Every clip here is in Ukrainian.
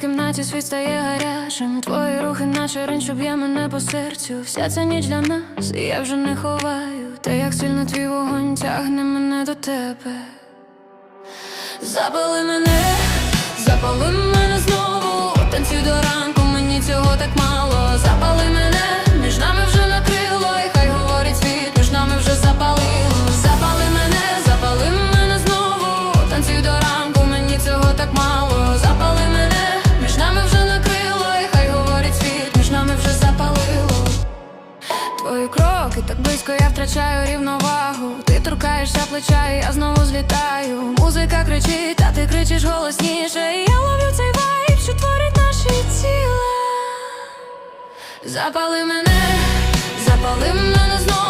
кімнаті світ стає гарячим. Твої рухи, наче раніше б'є мене по серцю. Вся ця ніч для нас, і я вже не ховаю. Та як сильно твій вогонь тягне мене до тебе. Запали мене, запали мене так близько, я втрачаю рівновагу. Ти торкаєшся плеча, і я знову злітаю. Музика кричить, а ти кричиш голосніше. І я ловлю цей вайб, що творить наші тіла. Запали мене, запали мене знову.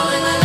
falling